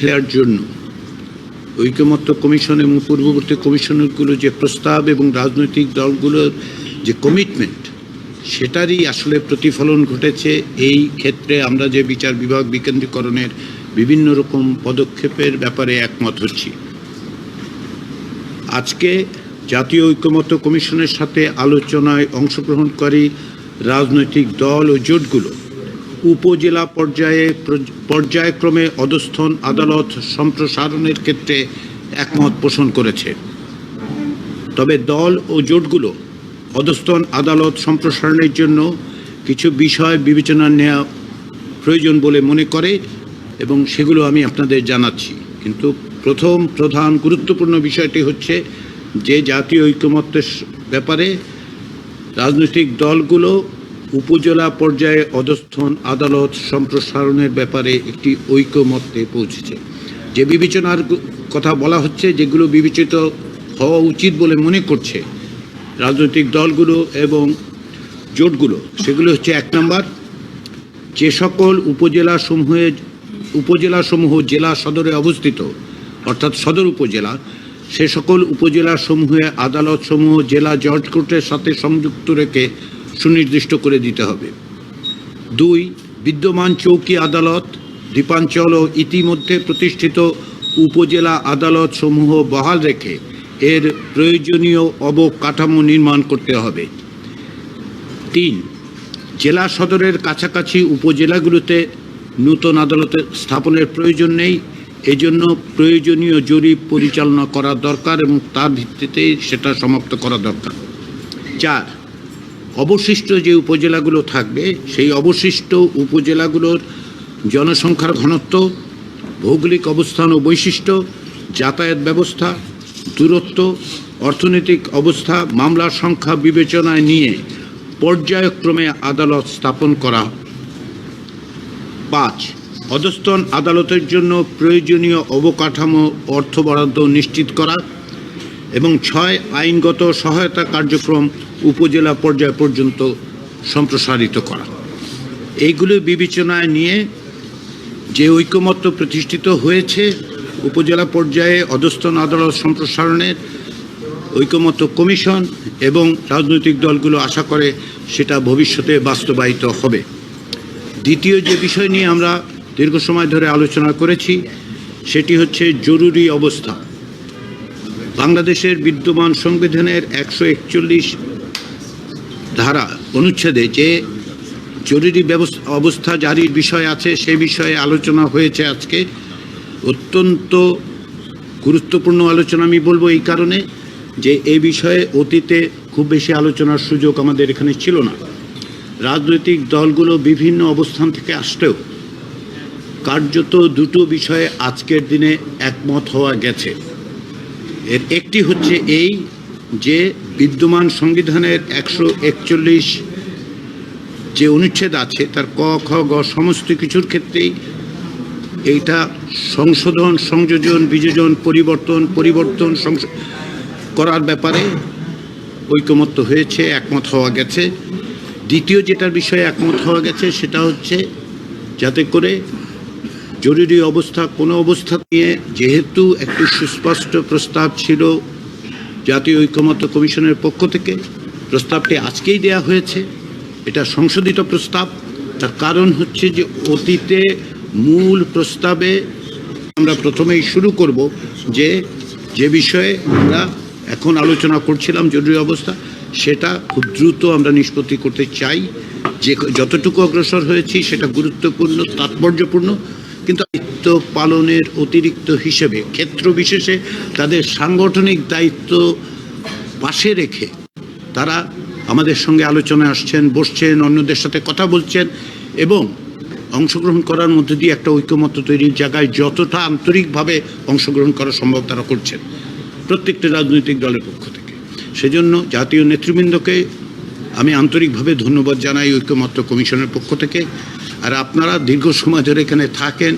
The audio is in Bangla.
দেওয়ার জন্য ঐকমত্য কমিশন এবং পূর্ববর্তী কমিশনগুলো যে প্রস্তাব এবং রাজনৈতিক দলগুলোর যে কমিটমেন্ট সেটারই আসলে প্রতিফলন ঘটেছে। এই ক্ষেত্রে আমরা যে বিচার বিভাগ বিকেন্দ্রীকরণের বিভিন্ন রকম পদক্ষেপের ব্যাপারে একমত হচ্ছি। আজকে জাতীয় ঐক্যমত্য কমিশনের সাথে আলোচনায় অংশগ্রহণকারী রাজনৈতিক দল ও জোটগুলো উপজেলা পর্যায়ে পর্যায়ক্রমে অধস্থন আদালত সম্প্রসারণের ক্ষেত্রে একমত পোষণ করেছে। তবে দল ও জোটগুলো অধস্থন আদালত সম্প্রসারণের জন্য কিছু বিষয় বিবেচনা নেওয়া প্রয়োজন বলে মনে করে এবং সেগুলো আমি আপনাদের জানাচ্ছি। কিন্তু প্রথম প্রধান গুরুত্বপূর্ণ বিষয়টি হচ্ছে যে জাতীয় ঐক্যমত্যের ব্যাপারে রাজনৈতিক দলগুলো উপজেলা পর্যায়ে অধস্থন আদালত সম্প্রসারণের ব্যাপারে একটি ঐক্যমত্যে পৌঁছেছে। যে বিবেচনার কথা বলা হচ্ছে, যেগুলো বিবেচিত হওয়া উচিত বলে মনে করছে রাজনৈতিক দলগুলো এবং জোটগুলো, সেগুলো হচ্ছে এক নম্বর। যে সকল উপজেলা সমূহে, উপজেলা সমূহ জেলা সদরে অবস্থিত, অর্থাৎ সদর উপজেলা, সে সকল উপজেলা সমূহে আদালত সমূহ জেলা জজ কোর্টের সাথে সংযুক্ত রেখে সুনির্দিষ্ট করে দিতে হবে। দুই, বিদ্যমান চৌকি আদালত দ্বীপাঞ্চল ও ইতিমধ্যে প্রতিষ্ঠিত উপজেলা আদালত সমূহ বহাল রেখে এর প্রয়োজনীয় অবকাঠামো নির্মাণ করতে হবে। তিন, জেলা সদরের কাছাকাছি উপজেলাগুলোতে নূতন আদালতে স্থাপনের প্রয়োজন নেই। এজন্য প্রয়োজনীয় জরিপ পরিচালনা করা দরকার এবং তার ভিত্তিতে সেটা সমাপ্ত করা দরকার। চার অবশিষ্ট যে উপজেলাগুলো থাকবে, সেই অবশিষ্ট উপজেলাগুলোর জনসংখ্যার ঘনত্ব, ভৌগোলিক অবস্থান ও বৈশিষ্ট্য, যাতায়াত ব্যবস্থা, দূরত্ব, অর্থনৈতিক অবস্থা, মামলার সংখ্যা বিবেচনায় নিয়ে পর্যায়ক্রমে আদালত স্থাপন করা। পাঁচ, অধস্তন আদালতের জন্য প্রয়োজনীয় অবকাঠামো অর্থ বরাদ্দ নিশ্চিত করা। এবং ছয় আইনগত সহায়তা কার্যক্রম উপজেলা পর্যায় পর্যন্ত সম্প্রসারিত করা। এইগুলো বিবেচনায় নিয়ে যে ঐকমত্য প্রতিষ্ঠিত হয়েছে, উপজেলা পর্যায়ে অধস্তন আদালত সম্প্রসারণের ঐকমত্য কমিশন এবং রাজনৈতিক দলগুলো আশা করে সেটা ভবিষ্যতে বাস্তবায়িত হবে। দ্বিতীয় যে বিষয় নিয়ে আমরা দীর্ঘ সময় ধরে আলোচনা করেছি, সেটি হচ্ছে জরুরি অবস্থা। বাংলাদেশের বিদ্যমান সংবিধানের একশো একচল্লিশ ধারা অনুচ্ছেদে যে জরুরি ব্যবস্থা অবস্থা জারির বিষয় আছে, সে বিষয়ে আলোচনা হয়েছে আজকে। অত্যন্ত গুরুত্বপূর্ণ আলোচনা আমি বলব এই কারণে যে এই বিষয়ে অতীতে খুব বেশি আলোচনার সুযোগ আমাদের এখানে ছিল না। রাজনৈতিক দলগুলো বিভিন্ন অবস্থান থেকে আসলেও কার্যত দুটো বিষয়ে আজকের দিনে একমত হওয়া গেছে। এর একটি হচ্ছে এই যে বিদ্যমান সংবিধানের একশো একচল্লিশ যে অনুচ্ছেদ আছে, তার ক, খ, গ সমস্ত কিছুর ক্ষেত্রেই এইটা সংশোধন, সংযোজন, বিযোজন, পরিবর্তন পরিবর্তন করার ব্যাপারে ঐকমত্য হয়েছে, একমত হওয়া গেছে। দ্বিতীয় যেটার বিষয়ে একমত হওয়া গেছে, সেটা হচ্ছে যাতে করে জরুরি অবস্থা কোনো অবস্থা নিয়ে যেহেতু একটি সুস্পষ্ট প্রস্তাব ছিল জাতীয় ঐক্যমত্য কমিশনের পক্ষ থেকে, প্রস্তাবটি আজকেই দেয়া হয়েছে। এটা সংশোধিত প্রস্তাব। তার কারণ হচ্ছে যে অতীতে মূল প্রস্তাবে আমরা প্রথমেই শুরু করব যে যে বিষয়ে আমরা এখন আলোচনা করছিলাম জরুরি অবস্থা, সেটা খুব দ্রুত আমরা নিষ্পত্তি করতে চাই। যে যতটুকু অগ্রসর হয়েছি সেটা গুরুত্বপূর্ণ, তাৎপর্যপূর্ণ। কিন্তু দায়িত্ব পালনের অতিরিক্ত হিসেবে ক্ষেত্র বিশেষে তাদের সাংগঠনিক দায়িত্ব পাশে রেখে তারা আমাদের সঙ্গে আলোচনায় আসছেন, বসছেন, অন্যদের সাথে কথা বলছেন এবং অংশগ্রহণ করার মধ্যে দিয়ে একটা ঐক্যমত্য তৈরির জায়গায় যতটা আন্তরিকভাবে অংশগ্রহণ করা সম্ভব তারা করছেন প্রত্যেকটি রাজনৈতিক দলের পক্ষ থেকে। সেজন্য জাতীয় নেতৃবৃন্দকে আমি আন্তরিকভাবে ধন্যবাদ জানাই ঐক্যমত্য কমিশনের পক্ষ থেকে। আর আপনারা দীর্ঘ সময় ধরে এখানে থাকেন